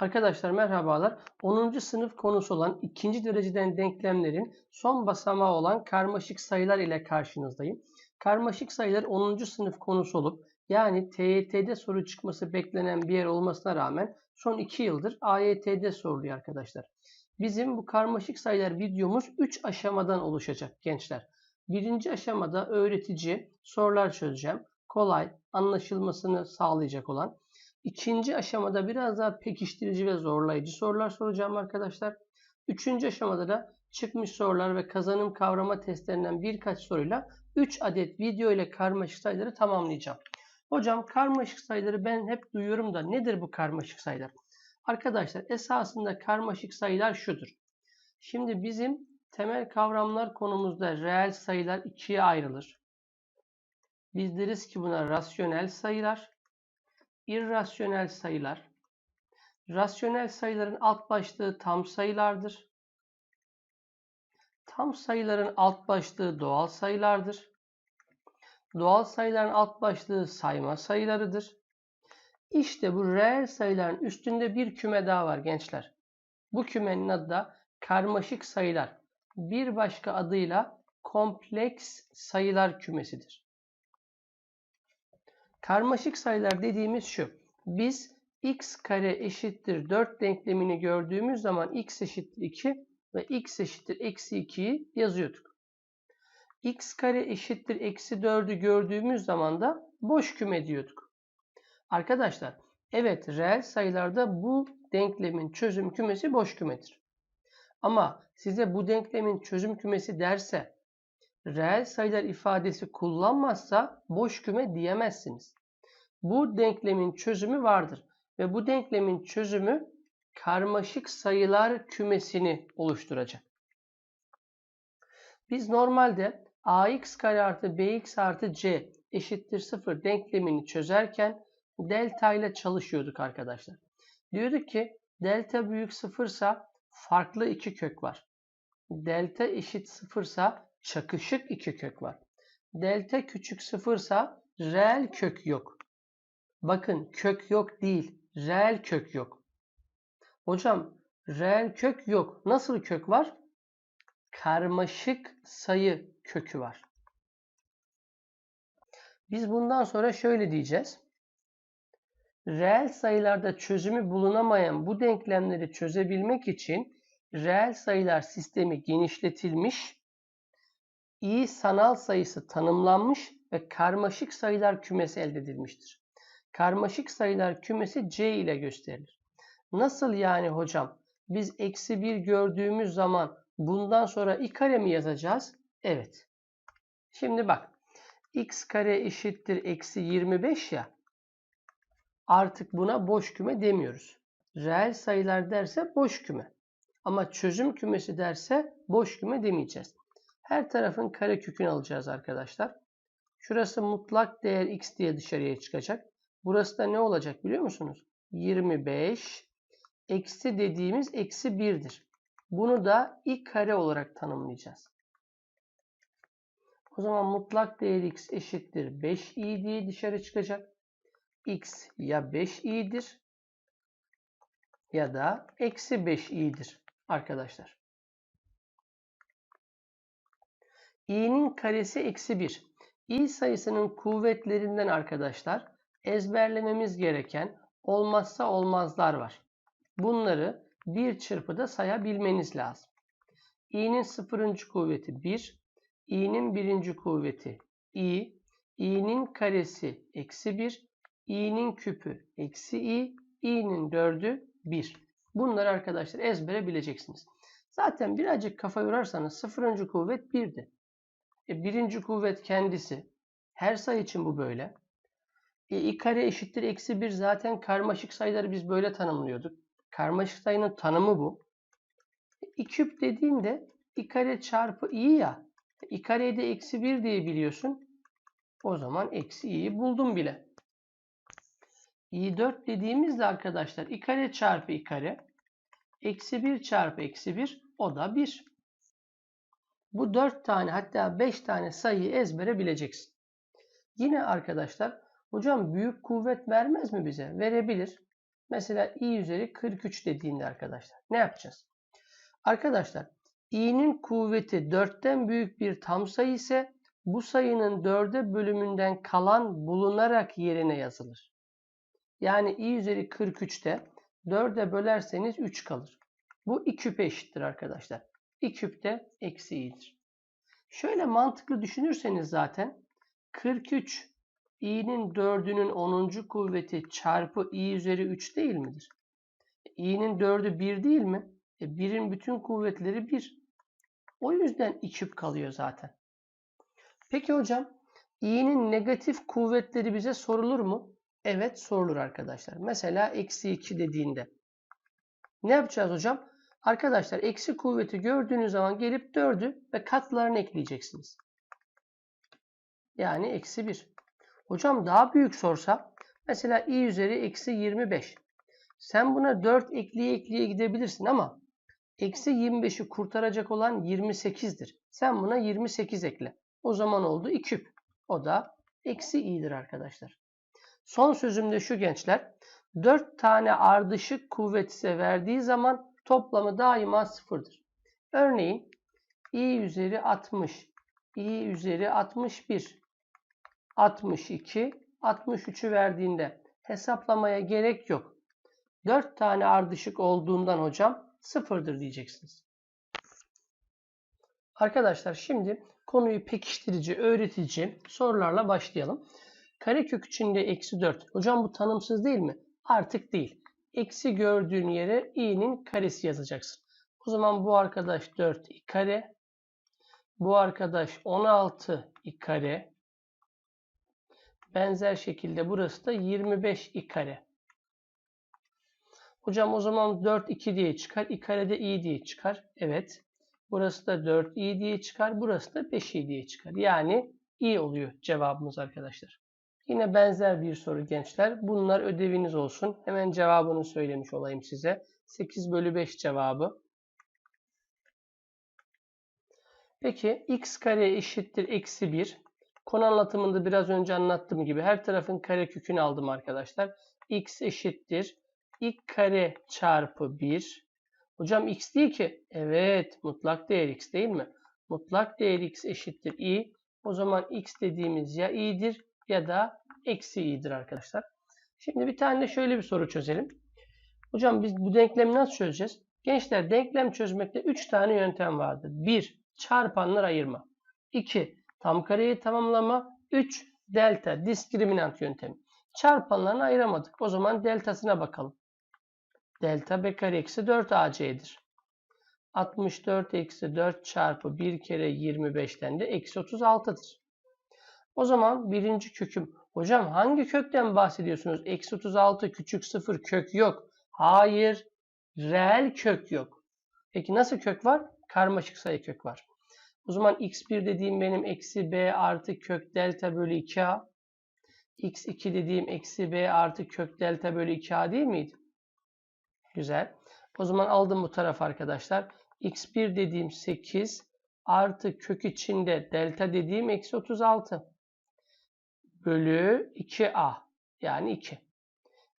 Arkadaşlar merhabalar. 10. sınıf konusu olan ikinci dereceden denklemlerin son basamağı olan karmaşık sayılar ile karşınızdayım. Karmaşık sayılar 10. sınıf konusu olup yani TYT'de soru çıkması beklenen bir yer olmasına rağmen son 2 yıldır AYT'de soruluyor arkadaşlar. Bizim bu karmaşık sayılar videomuz 3 aşamadan oluşacak gençler. Birinci aşamada öğretici sorular çözeceğim. Kolay, anlaşılmasını sağlayacak olan. İkinci aşamada biraz daha pekiştirici ve zorlayıcı sorular soracağım arkadaşlar. Üçüncü aşamada da çıkmış sorular ve kazanım kavrama testlerinden birkaç soruyla 3 adet video ile karmaşık sayıları tamamlayacağım. Hocam karmaşık sayıları ben hep duyuyorum da nedir bu karmaşık sayılar? Arkadaşlar esasında karmaşık sayılar şudur. Şimdi bizim temel kavramlar konumuzda reel sayılar ikiye ayrılır. Biz deriz ki buna rasyonel sayılar, irrasyonel sayılar. Rasyonel sayıların alt başlığı tam sayılardır. Tam sayıların alt başlığı doğal sayılardır. Doğal sayıların alt başlığı sayma sayılarıdır. İşte bu reel sayıların üstünde bir küme daha var gençler. Bu kümenin adı da karmaşık sayılar. Bir başka adıyla kompleks sayılar kümesidir. Karmaşık sayılar dediğimiz şu. Biz x kare eşittir 4 denklemini gördüğümüz zaman x eşittir 2 ve x eşittir eksi 2'yi yazıyorduk. x kare eşittir eksi 4'ü gördüğümüz zaman da boş küme diyorduk. Arkadaşlar evet reel sayılarda bu denklemin çözüm kümesi boş kümedir. Ama size bu denklemin çözüm kümesi derse reel sayılar ifadesi kullanmazsa boş küme diyemezsiniz. Bu denklemin çözümü vardır ve bu denklemin çözümü karmaşık sayılar kümesini oluşturacak. Biz normalde ax kare artı bx artı c eşittir 0 denklemini çözerken delta ile çalışıyorduk arkadaşlar. Diyorduk ki delta büyük 0 ise farklı iki kök var. Delta eşit 0 ise çakışık iki kök var. Delta küçük 0 ise reel kök yok. Bakın kök yok değil. Reel kök yok. Hocam reel kök yok. Nasıl kök var? Karmaşık sayı kökü var. Biz bundan sonra şöyle diyeceğiz. Reel sayılarda çözümü bulunamayan bu denklemleri çözebilmek için reel sayılar sistemi genişletilmiş, i sanal sayısı tanımlanmış ve karmaşık sayılar kümesi elde edilmiştir. Karmaşık sayılar kümesi C ile gösterilir. Nasıl yani hocam? Biz eksi 1 gördüğümüz zaman bundan sonra i kare mi yazacağız? Evet. Şimdi bak. x kare eşittir eksi 25 ya. Artık buna boş küme demiyoruz. Reel sayılar derse boş küme. Ama çözüm kümesi derse boş küme demeyeceğiz. Her tarafın kare kökünü alacağız arkadaşlar. Şurası mutlak değer x diye dışarıya çıkacak. Burası da ne olacak biliyor musunuz? 25 eksi dediğimiz eksi 1'dir. Bunu da i kare olarak tanımlayacağız. O zaman mutlak değer x eşittir 5i diye dışarı çıkacak. X ya 5i'dir ya da eksi 5i'dir arkadaşlar. i'nin karesi eksi 1. i sayısının kuvvetlerinden arkadaşlar ezberlememiz gereken olmazsa olmazlar var. Bunları bir çırpıda sayabilmeniz lazım. i'nin sıfırıncı kuvveti 1, i'nin birinci kuvveti i, i'nin karesi eksi 1, i'nin küpü eksi i, i'nin dördü 1. Bunları arkadaşlar ezbere bileceksiniz. Zaten birazcık kafa yorarsanız sıfırıncı kuvvet 1'di. E, birinci kuvvet kendisi. Her sayı için bu böyle. E, i kare eşittir eksi 1 zaten karmaşık sayıları biz böyle tanımlıyorduk. Karmaşık sayının tanımı bu. E, i küp dediğinde i kare çarpı i ya. E, i kareyi de eksi 1 diye biliyorsun. O zaman eksi i'yi buldum bile. İ 4 dediğimizde arkadaşlar i kare çarpı i kare. Eksi 1 çarpı eksi 1 o da 1. Bu 4 tane hatta 5 tane sayıyı ezbere bileceksin. Yine arkadaşlar hocam büyük kuvvet vermez mi bize? Verebilir. Mesela i üzeri 43 dediğinde arkadaşlar ne yapacağız? Arkadaşlar i'nin kuvveti 4'ten büyük bir tam sayı ise bu sayının 4'e bölümünden kalan bulunarak yerine yazılır. Yani i üzeri 43'te 4'e bölerseniz 3 kalır. Bu i küpe eşittir arkadaşlar. i küp de eksi i'dir. Şöyle mantıklı düşünürseniz zaten 43 i'nin 4'ünün 10. kuvveti çarpı i üzeri 3 değil midir? i'nin 4'ü 1 değil mi? E 1'in bütün kuvvetleri 1. O yüzden 2 küp kalıyor zaten. Peki hocam i'nin negatif kuvvetleri bize sorulur mu? Evet sorulur arkadaşlar. Mesela eksi 2 dediğinde. Ne yapacağız hocam? Arkadaşlar eksi kuvveti gördüğünüz zaman gelip 4'ü ve katlarını ekleyeceksiniz. Yani eksi 1. Hocam daha büyük sorsa mesela i üzeri eksi 25. Sen buna 4 ekleye ekleye gidebilirsin ama eksi 25'i kurtaracak olan 28'dir. Sen buna 28 ekle. O zaman oldu 2 küp. O da eksi i'dir arkadaşlar. Son sözüm de şu gençler. 4 tane ardışık kuvvet size verdiği zaman toplamı daima sıfırdır. Örneğin i üzeri 60, i üzeri 61, 62, 63'ü verdiğinde hesaplamaya gerek yok. 4 tane ardışık olduğundan hocam sıfırdır diyeceksiniz. Arkadaşlar şimdi konuyu pekiştirici, öğretici sorularla başlayalım. Karekök içinde eksi 4. Hocam bu tanımsız değil mi? Artık değil. Eksi gördüğün yere i'nin karesi yazacaksın. O zaman bu arkadaş 4 i kare. Bu arkadaş 16 i kare. Benzer şekilde burası da 25 i kare. Hocam o zaman 4 2 diye çıkar. i kare de i diye çıkar. Evet. Burası da 4 i diye çıkar. Burası da 5 i diye çıkar. Yani i oluyor cevabımız arkadaşlar. Yine benzer bir soru gençler. Bunlar ödeviniz olsun. Hemen cevabını söylemiş olayım size. 8 bölü 5 cevabı. Peki x kare eşittir eksi 1. Konu anlatımında biraz önce anlattığım gibi her tarafın kare kökünü aldım arkadaşlar. x eşittir x kare çarpı 1. Hocam x değil ki. Evet mutlak değer x değil mi? Mutlak değer x eşittir i. O zaman x dediğimiz ya i'dir ya da eksi i'dir arkadaşlar. Şimdi bir tane şöyle bir soru çözelim. Hocam biz bu denklemi nasıl çözeceğiz? Gençler denklem çözmekte 3 tane yöntem vardır. 1. Çarpanlar ayırma. 2. Tam kareyi tamamlama. 3. Delta diskriminant yöntemi. Çarpanlarını ayıramadık. O zaman deltasına bakalım. Delta b kare eksi 4 ac'dir. 64 eksi 4 çarpı 1 kere 25'ten de eksi 36'dır. O zaman birinci köküm. Hocam hangi kökten bahsediyorsunuz? Eksi 36 küçük 0 kök yok. Hayır. Reel kök yok. Peki nasıl kök var? Karmaşık sayı kök var. O zaman x1 dediğim benim eksi b artı kök delta bölü 2a. x2 dediğim eksi b artı kök delta bölü 2a değil miydi? Güzel. O zaman aldım bu taraf arkadaşlar. x1 dediğim 8 artı kök içinde delta dediğim eksi 36 bölü 2a yani 2.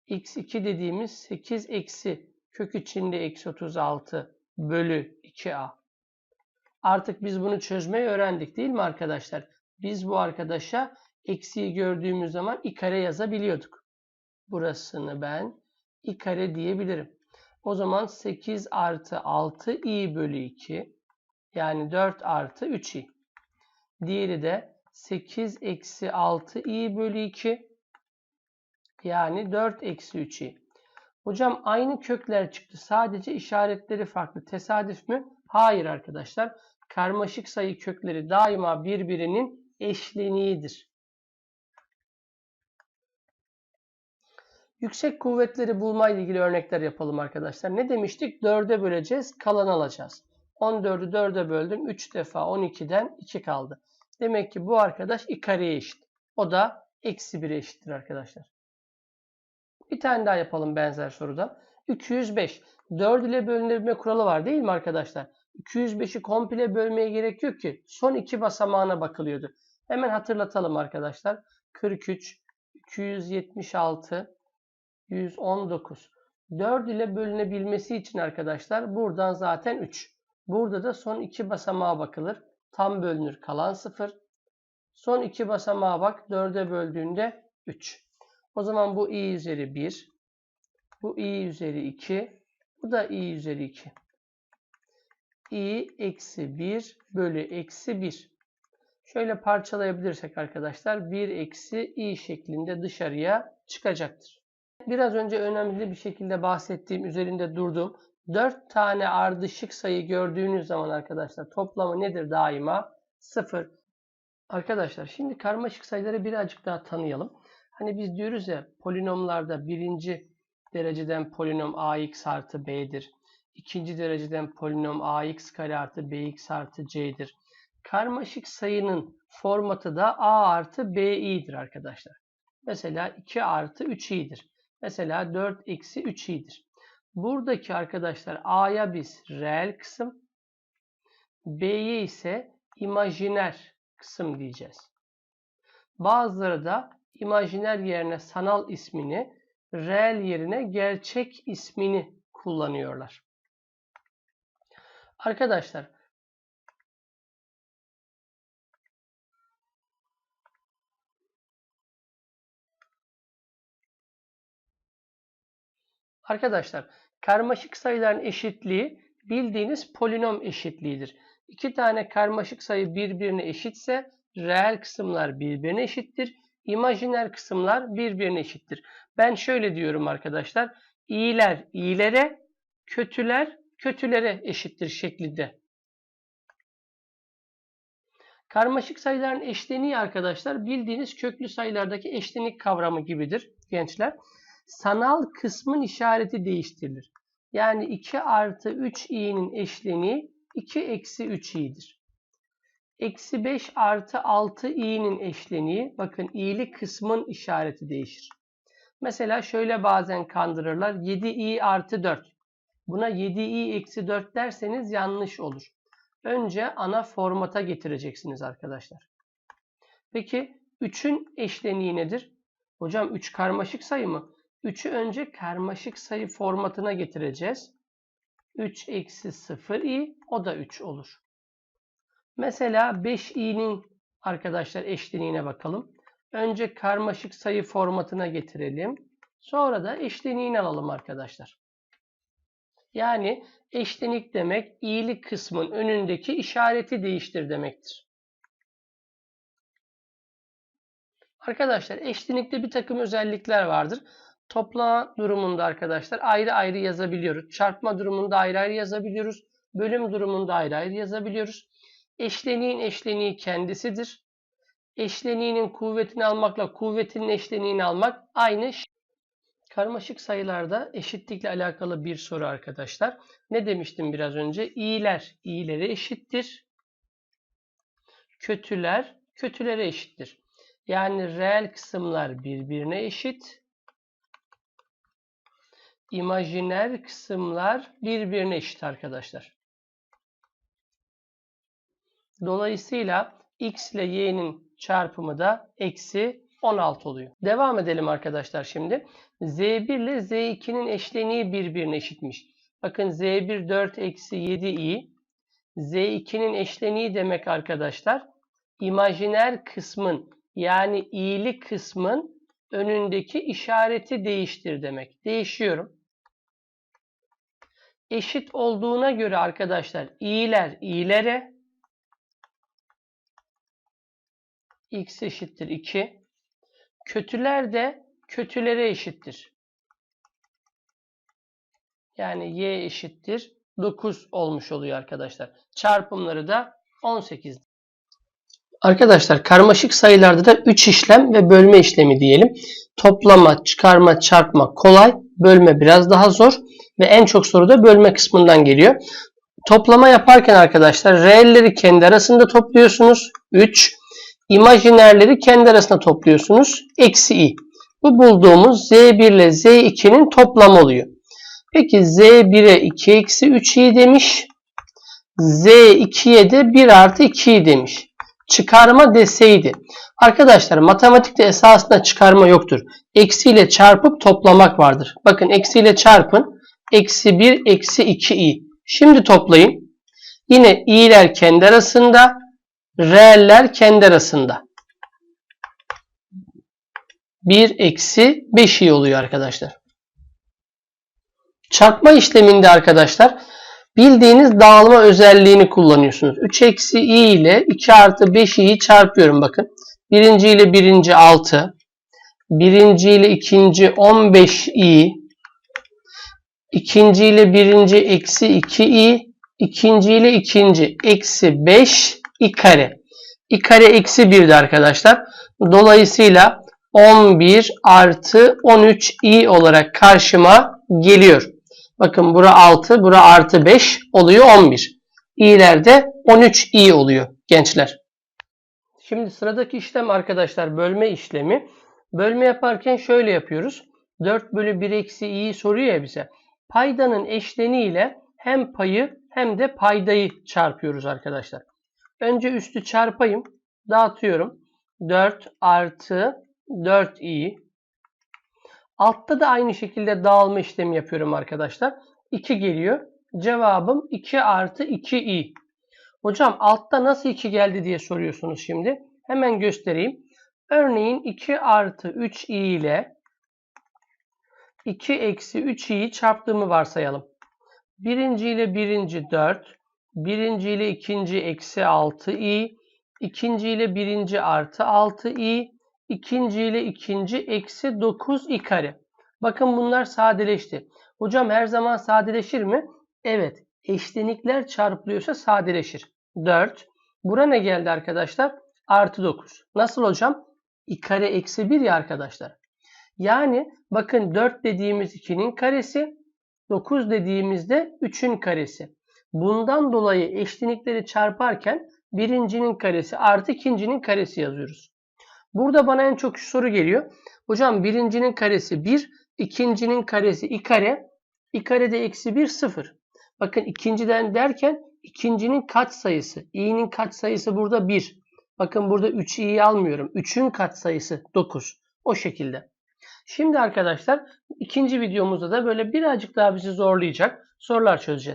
x2 dediğimiz 8 eksi kök içinde eksi 36 bölü 2a. Artık biz bunu çözmeyi öğrendik değil mi arkadaşlar? Biz bu arkadaşa eksiği gördüğümüz zaman i kare yazabiliyorduk. Burasını ben i kare diyebilirim. O zaman 8 artı 6 i bölü 2 yani 4 artı 3 i. Diğeri de 8 eksi 6 i bölü 2 yani 4 eksi 3 i. Hocam aynı kökler çıktı. Sadece işaretleri farklı. Tesadüf mü? Hayır arkadaşlar. Karmaşık sayı kökleri daima birbirinin eşleniğidir. Yüksek kuvvetleri bulma ile ilgili örnekler yapalım arkadaşlar. Ne demiştik? 4'e böleceğiz, kalan alacağız. 14'ü 4'e böldüm. 3 defa 12'den 2 kaldı. Demek ki bu arkadaş i kareye eşit. O da eksi 1'e eşittir arkadaşlar. Bir tane daha yapalım benzer soruda. 205. 4 ile bölünebilme kuralı var değil mi arkadaşlar? 205'i komple bölmeye gerek yok ki. Son iki basamağına bakılıyordu. Hemen hatırlatalım arkadaşlar. 43, 276, 119. 4 ile bölünebilmesi için arkadaşlar buradan zaten 3. Burada da son iki basamağa bakılır. Tam bölünür kalan 0. Son iki basamağa bak 4'e böldüğünde 3. O zaman bu i üzeri 1. Bu i üzeri 2. Bu da i üzeri 2. i eksi 1 bölü eksi 1. Şöyle parçalayabilirsek arkadaşlar 1 eksi i şeklinde dışarıya çıkacaktır. Biraz önce önemli bir şekilde bahsettiğim, üzerinde durduğum 4 tane ardışık sayı gördüğünüz zaman arkadaşlar toplamı nedir daima? 0. Arkadaşlar şimdi karmaşık sayıları birazcık daha tanıyalım. Hani biz diyoruz ya polinomlarda birinci dereceden polinom ax artı b'dir. İkinci dereceden polinom ax kare artı bx artı c'dir. Karmaşık sayının formatı da a artı bi'dir arkadaşlar. Mesela 2 artı 3i'dir. Mesela 4 eksi 3i'dir. Buradaki arkadaşlar a'ya biz reel kısım, b'ye ise imajiner kısım diyeceğiz. Bazıları da imajiner yerine sanal ismini, reel yerine gerçek ismini kullanıyorlar. Arkadaşlar Arkadaşlar karmaşık sayıların eşitliği bildiğiniz polinom eşitliğidir. İki tane karmaşık sayı birbirine eşitse reel kısımlar birbirine eşittir. İmajiner kısımlar birbirine eşittir. Ben şöyle diyorum arkadaşlar. İyiler iyilere, kötüler kötülere eşittir şeklinde. Karmaşık sayıların eşleniği arkadaşlar bildiğiniz köklü sayılardaki eşlenik kavramı gibidir gençler. Sanal kısmın işareti değiştirilir. Yani 2 artı 3 i'nin eşleniği 2 eksi 3 i'dir. Eksi 5 artı 6 i'nin eşleniği bakın i'li kısmın işareti değişir. Mesela şöyle bazen kandırırlar 7 i artı 4. Buna 7 i eksi 4 derseniz yanlış olur. Önce ana formata getireceksiniz arkadaşlar. Peki 3'ün eşleniği nedir? Hocam 3 karmaşık sayı mı? 3'ü önce karmaşık sayı formatına getireceğiz. 3 eksi 0i o da 3 olur. Mesela 5i'nin arkadaşlar eşleniğine bakalım. Önce karmaşık sayı formatına getirelim. Sonra da eşleniğini alalım arkadaşlar. Yani eşlenik demek iyili kısmın önündeki işareti değiştir demektir. Arkadaşlar eşlenikte bir takım özellikler vardır. Toplama durumunda arkadaşlar ayrı ayrı yazabiliyoruz. Çarpma durumunda ayrı ayrı yazabiliyoruz. Bölüm durumunda ayrı ayrı yazabiliyoruz. Eşleniğin eşleniği kendisidir. Eşleniğinin kuvvetini almakla kuvvetinin eşleniğini almak aynı. Karmaşık sayılarda eşitlikle alakalı bir soru arkadaşlar. Ne demiştim biraz önce? İyiler iyilere eşittir. Kötüler kötülere eşittir. Yani reel kısımlar birbirine eşit imajiner kısımlar birbirine eşit arkadaşlar. Dolayısıyla x ile y'nin çarpımı da eksi 16 oluyor. Devam edelim arkadaşlar şimdi. z1 ile z2'nin eşleniği birbirine eşitmiş. Bakın z1 4 eksi 7i. z2'nin eşleniği demek arkadaşlar imajiner kısmın yani i'li kısmın önündeki işareti değiştir demek. Değişiyorum eşit olduğuna göre arkadaşlar i'ler i'lere x eşittir 2. Kötüler de kötülere eşittir. Yani y eşittir 9 olmuş oluyor arkadaşlar. Çarpımları da 18. Arkadaşlar karmaşık sayılarda da 3 işlem ve bölme işlemi diyelim. Toplama, çıkarma, çarpma kolay. Bölme biraz daha zor. Ve en çok soru da bölme kısmından geliyor. Toplama yaparken arkadaşlar reelleri kendi arasında topluyorsunuz. 3. İmajinerleri kendi arasında topluyorsunuz. Eksi i. Bu bulduğumuz z1 ile z2'nin toplamı oluyor. Peki z1'e 2 eksi 3i demiş. z2'ye de 1 artı 2i demiş. çıkarma deseydi. Arkadaşlar matematikte esasında çıkarma yoktur. Eksiyle çarpıp toplamak vardır. Bakın eksiyle çarpın. Eksi 1, eksi 2i. Şimdi toplayın. Yine i'ler kendi arasında, r'ler kendi arasında. 1 eksi 5i oluyor arkadaşlar. Çarpma işleminde arkadaşlar bildiğiniz dağılma özelliğini kullanıyorsunuz. 3 eksi i ile 2 artı 5i'yi çarpıyorum bakın. Birinci ile birinci 6. Birinci ile ikinci 15i. İkinci ile birinci eksi 2i. İkinci ile ikinci eksi 5 i kare. i kare eksi 1'di arkadaşlar. Dolayısıyla 11 artı 13 i olarak karşıma geliyor. Bakın bura 6, bura artı 5 oluyor 11. i'lerde 13 i oluyor gençler. Şimdi sıradaki işlem arkadaşlar bölme işlemi. Bölme yaparken şöyle yapıyoruz. 4 bölü 1 eksi i'yi soruyor ya bize. Paydanın eşleniğiyle hem payı hem de paydayı çarpıyoruz arkadaşlar. Önce üstü çarpayım. Dağıtıyorum. 4 artı 4i. Altta da aynı şekilde dağılma işlemi yapıyorum arkadaşlar. 2 geliyor. Cevabım 2 artı 2i. Hocam altta nasıl 2 geldi diye soruyorsunuz şimdi. Hemen göstereyim. Örneğin 2 artı 3i ile 2 eksi 3i'yi çarptığımı varsayalım. Birinci ile birinci 4. Birinci ile ikinci eksi 6i. ikinci ile birinci artı 6i. ikinci ile ikinci eksi 9 i kare. Bakın bunlar sadeleşti. Hocam her zaman sadeleşir mi? Evet. Eşlenikler çarpılıyorsa sadeleşir. 4. Bura ne geldi arkadaşlar? Artı 9. Nasıl hocam? i kare eksi 1 ya arkadaşlar. Yani bakın 4 dediğimiz 2'nin karesi 9 dediğimizde 3'ün karesi. Bundan dolayı eşlenikleri çarparken birincinin karesi artı ikincinin karesi yazıyoruz. Burada bana en çok şu soru geliyor. Hocam birincinin karesi 1, ikincinin karesi i kare. i kare de eksi 1 0. Bakın ikinciden derken ikincinin kaç sayısı? i'nin kaç sayısı burada 1. Bakın burada 3i'yi almıyorum. 3'ün kaç sayısı 9. O şekilde. Şimdi arkadaşlar ikinci videomuzda da böyle birazcık daha bizi zorlayacak sorular çözeceğiz.